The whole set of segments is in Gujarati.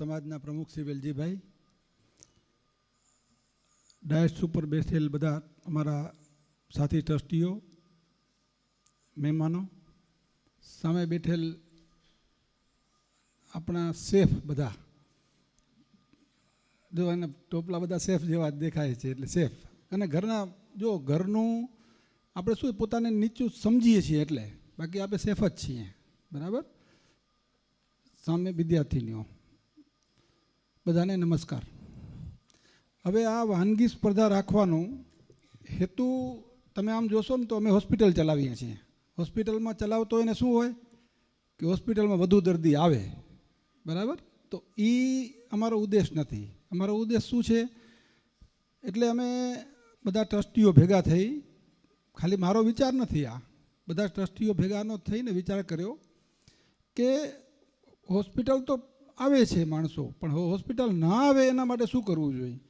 સમાજના પ્રમુખ શ્રી વેલજીભાઈ, ડાયસ ઉપર બેઠેલ બધા અમારા સાથી ટ્રસ્ટીઓ, મહેમાનો, સામે બેઠેલ આપણા સેફ બધા. જો એને ટોપલા બધા સેફ જેવા દેખાય છે એટલે સેફ. અને ઘરના, જો ઘરનું આપણે શું પોતાને નીચું સમજીએ છીએ એટલે. બાકી આપણે સેફ જ છીએ. બરાબર? સામે વિદ્યાર્થીનીઓ. બધાને નમસ્કાર. હવે આ વાનગી સ્પર્ધા રાખવાનું હેતુ તમે આમ જોશો ને તો અમે હોસ્પિટલ ચલાવીએ છીએ. હોસ્પિટલમાં ચલાવતો એને શું હોય? કે હોસ્પિટલમાં વધુ દર્દી આવે. બરાબર? તો એ અમારો ઉદ્દેશ નથી. અમારો ઉદ્દેશ શું છે? એટલે અમે બધા ટ્રસ્ટીઓ ભેગા થઈ, ખાલી મારો વિચાર નથી આ. બધા ટ્રસ્ટીઓ ભેગાનો થઈને વિચાર કર્યો કે હોસ્પિટલ તો આવે છે માણસો, પણ હોસ્પિટલ ના આવે એના માટે શું કરવું જોઈએ?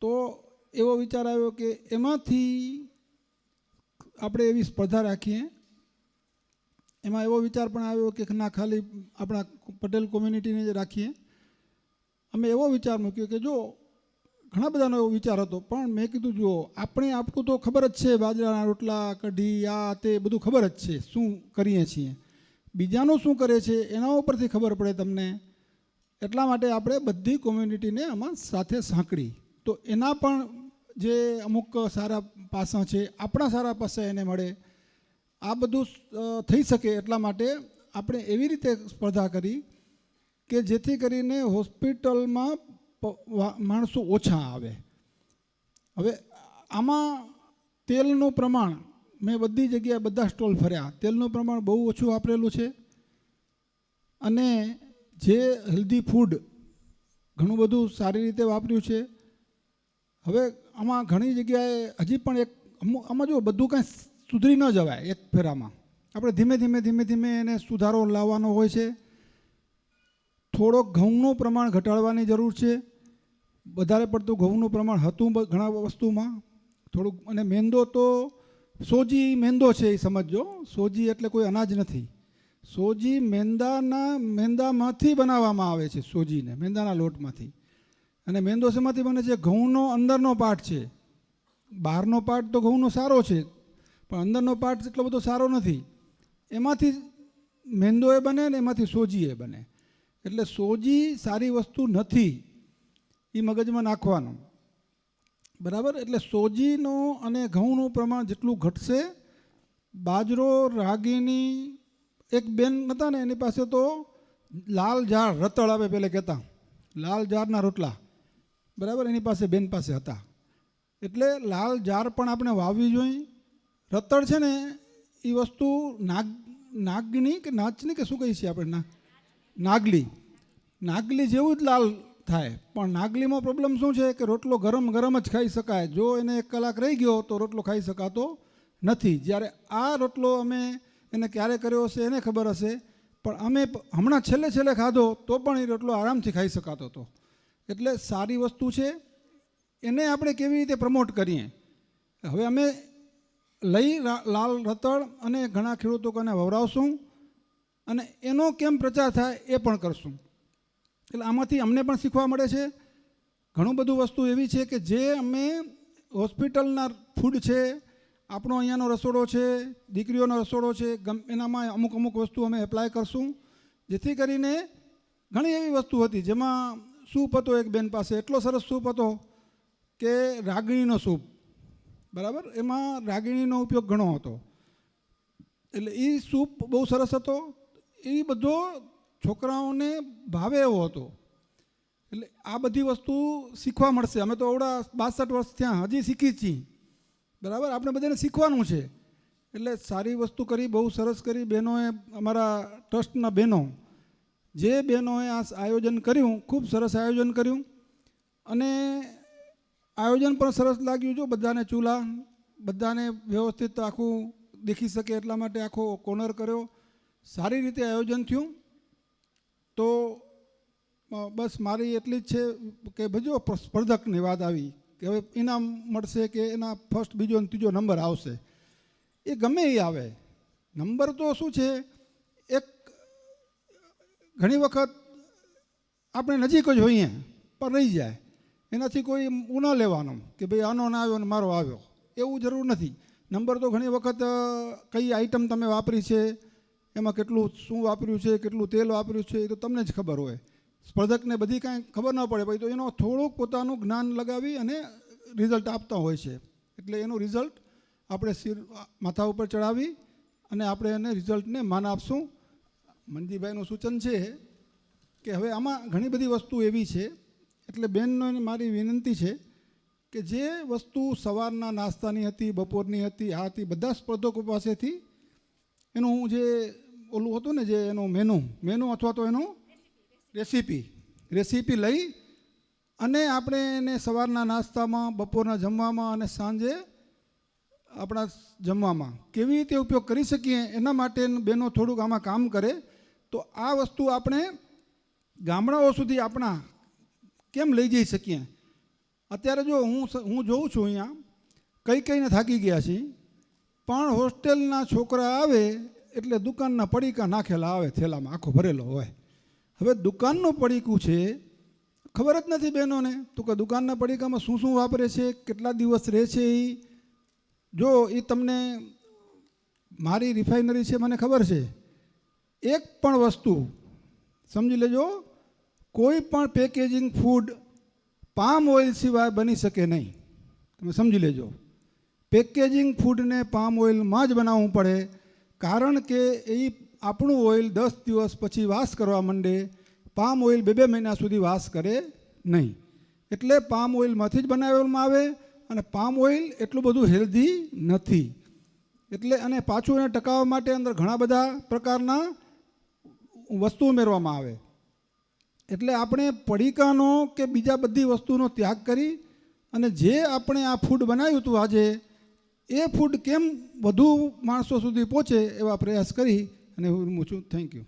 તો એવો વિચાર આવ્યો કે એમાંથી આપણે એવી સ્પર્ધા રાખીએ. એમાં એવો વિચાર પણ આવ્યો કે ના, ખાલી આપણા પટેલ કોમ્યુનિટીને જ રાખીએ. અમે એવો વિચાર મૂક્યો કે જો, ઘણા બધાનો એવો વિચાર હતો, પણ મેં કીધું, જુઓ, આપણે આપવું તો ખબર જ છે, બાજરાના રોટલા, કઢી, આ, તે, બધું ખબર જ છે, શું કરીએ છીએ. બીજાનું શું કરે છે, એના ઉપરથી ખબર પડે તમને. એટલા માટે આપણે બધી કોમ્યુનિટીને આમાં સાથે સાંકળી. તો એના પણ જે અમુક સારા પાસા છે, આપણા સારા પાસા એને મળે. આ બધું થઈ શકે એટલા માટે આપણે એવી રીતે સ્પર્ધા કરી કે જેથી કરીને હોસ્પિટલમાં માણસો ઓછા આવે. હવે આમાં તેલનું પ્રમાણ, મેં બધી જગ્યાએ બધા સ્ટોલ ફર્યા. તેલનું પ્રમાણ બહુ ઓછું વાપરેલું છે. અને જે હેલ્ધી ફૂડ ઘણું બધું સારી રીતે વાપર્યું છે. હવે આમાં ઘણી જગ્યાએ હજી પણ એક આમાં જો બધું કાંઈ સુધરી ન જવાય એક ફેરામાં. આપણે ધીમે ધીમે ધીમે ધીમે એને સુધારો લાવવાનો હોય છે. થોડોક ઘઉંનું પ્રમાણ ઘટાડવાની જરૂર છે. વધારે પડતું ઘઉંનું પ્રમાણ હતું ઘણા વસ્તુમાં. થોડુંક, અને મેંદો તો સોજી મેંદો છે એ સમજો સોજી એટલે કોઈ અનાજ નથી. સોજી મેંદાના, મેંદામાંથી બનાવવામાં આવે છે સોજીને, મેંદાના લોટમાંથી. અને મેંદો શેમાંથી બને છે? ઘઉંનો અંદરનો પાર્ટ છે. બહારનો પાર્ટ તો ઘઉંનો સારો છે, પણ અંદરનો પાર્ટ એટલો બધો સારો નથી. એમાંથી મેંદો એ બને ને એમાંથી સોજી એ બને. એટલે સોજી સારી વસ્તુ નથી એ મગજમાં નાખવાનું. બરાબર? એટલે સોજીનો અને ઘઉંનું પ્રમાણ જેટલું ઘટશે, બાજરો, રાગીની એક બેન હતા ને, એની પાસે તો લાલ ઝાડ રતળ આવે પહેલે કહેતા. લાલ ઝાડના રોટલા. બરાબર? એની પાસે બેન પાસે હતા. એટલે લાલ ઝાડ પણ આપણે વાવવી જોઈએ. રતળ છે ને, એ વસ્તુ નાગ, નાગની કે નાચની કે શું કહીએ છીએ આપણે? નાગલી. નાગલી જેવું જ લાલ થાય. પણ નાગલીમાં પ્રોબ્લેમ શું છે કે રોટલો ગરમ ગરમ જ ખાઈ શકાય. જો એને એક કલાક રહી ગયો તો રોટલો ખાઈ શકાતો નથી. જ્યારે આ રોટલો અમે એને ક્યારે કર્યો હશે એને ખબર હશે. પણ અમે હમણાં છેલ્લે છેલ્લે ખાધો તો પણ એ રોટલો આરામથી ખાઈ શકાતો હતો. એટલે સારી વસ્તુ છે. એને આપણે કેવી રીતે પ્રમોટ કરીએ? હવે અમે લઈ લાલ રતળ અને ઘણા ખેડૂતો કને વવરાવશું અને એનો કેમ પ્રચાર થાય એ પણ કરશું. એટલે આમાંથી અમને પણ શીખવા મળે છે. ઘણું બધું વસ્તુ એવી છે કે જે અમે હોસ્પિટલના ફૂડ છે આપણો અહીંયાનો રસોડો છે, દીકરીઓનો રસોડો છે, ગમ, એનામાં અમુક અમુક વસ્તુ અમે એપ્લાય કરશું. જેથી કરીને ઘણી એવી વસ્તુ હતી, જેમાં સૂપ હતો એક બેન પાસે, એટલો સરસ સૂપ હતો કે રાગણીનો સૂપ. બરાબર? એમાં રાગણીનો ઉપયોગ ઘણો હતો. એટલે એ સૂપ બહુ સરસ હતો. એ બધો છોકરાઓને ભાવે એવો હતો. એટલે આ બધી વસ્તુ શીખવા મળશે. અમે તો અવડા બાસઠ વર્ષ ત્યાં હજી શીખી છીએ. બરાબર? આપણે બધાને શીખવાનું છે. એટલે સારી વસ્તુ કરી, બહુ સરસ કરી. બહેનોએ અમારા ટ્રસ્ટના બહેનો, જે બહેનોએ આ આયોજન કર્યું, ખૂબ સરસ આયોજન કર્યું. અને આયોજન પણ સરસ લાગ્યું જો બધાને ચૂલા, બધાને વ્યવસ્થિત આખું દેખી શકે એટલા માટે આખો કોર્નર કર્યો. સારી રીતે આયોજન થયું. તો બસ મારી એટલી જ છે કે ભજો સ્પર્ધકની વાત આવી. કે હવે ઇનામ મળશે કે એના ફર્સ્ટ બીજો અને ત્રીજો નંબર આવશે? એ ગમે એ આવે. નંબર તો શું છે? એક ઘણી વખત આપણે નજીક જ હોઈએ, પણ રહી જાય. એનાથી કોઈ ન લેવાનો કે ભાઈ આનો ના આવ્યો ને મારો આવ્યો. એવું જરૂર નથી. નંબર તો ઘણી વખત કઈ આઈટમ તમે વાપરી છે, એમાં કેટલું શું વાપર્યું છે, કેટલું તેલ વાપર્યું છે, એ તો તમને જ ખબર હોય. સ્પર્ધકને બધી કાંઈ ખબર ન પડે, પછી તો એનો થોડુંક પોતાનું જ્ઞાન લગાવી અને રિઝલ્ટ આપતા હોય છે. એટલે એનું રિઝલ્ટ આપણે સિર માથા ઉપર ચડાવી અને આપણે એને રિઝલ્ટને માન આપશું. મનજીભાઈનું સૂચન છે કે હવે આમાં ઘણી બધી વસ્તુ એવી છે, એટલે બેનનો મારી વિનંતી છે કે જે વસ્તુ સવારના નાસ્તાની હતી, બપોરની હતી, આ હતી, બધા સ્પર્ધકો પાસેથી એનું જે ઓલું હતું ને જે એનું મેનુ મેનુ અથવા તો એનું રેસીપી રેસીપી લઈ અને આપણે એને સવારના નાસ્તામાં, બપોરના જમવામાં અને સાંજે આપણા જમવામાં કેવી રીતે ઉપયોગ કરી શકીએ એના માટે બહેનો થોડુંક આમાં કામ કરે. તો આ વસ્તુ આપણે ગામડાઓ સુધી આપણા કેમ લઈ જઈ શકીએ? અત્યારે જો હું હું જોઉં છું અહીંયા, કઈ કઈને થાકી ગયા છીએ, પણ હોસ્ટેલના છોકરા આવે એટલે દુકાનના પડીકા નાખેલા આવે, થેલામાં, આખો ભરેલો હોય. હવે દુકાનનું પડીકું છે, ખબર જ નથી બહેનોને. તો કે દુકાનના પડીકામાં શું શું વાપરે છે, કેટલા દિવસ રહે છે એ જો એ તમને મારી રિફાઇનરી છે, મને ખબર છે. એક પણ વસ્તુ, સમજી લેજો, કોઈ પણ પેકેજિંગ ફૂડ પામ ઓઇલ સિવાય બની શકે નહીં. તમે સમજી લેજો. પેકેજિંગ ફૂડને પામ ઓઇલમાં જ બનાવવું પડે, કારણ કે એ આપણું ઓઇલ દસ દિવસ પછી વાસ કરવા માંડે, પામ ઓઇલ બે બે મહિના સુધી વાસ કરે નહીં. એટલે પામ ઓઇલમાંથી જ બનાવવામાં આવે અને પામ ઓઇલ એટલું બધું હેલ્ધી નથી. એટલે અને પાછું એને ટકાવવા માટે અંદર ઘણા બધા પ્રકારના વસ્તુ ઉમેરવામાં આવે. એટલે આપણે પડીકાનો કે બીજા બધી વસ્તુનો ત્યાગ કરી અને જે આપણે આ ફૂડ બનાવ્યું હતું આજે, એ ફૂડ કેમ વધુ માણસો સુધી પહોંચે એવા પ્રયાસ કરી અને હું મૂછું થેન્ક યુ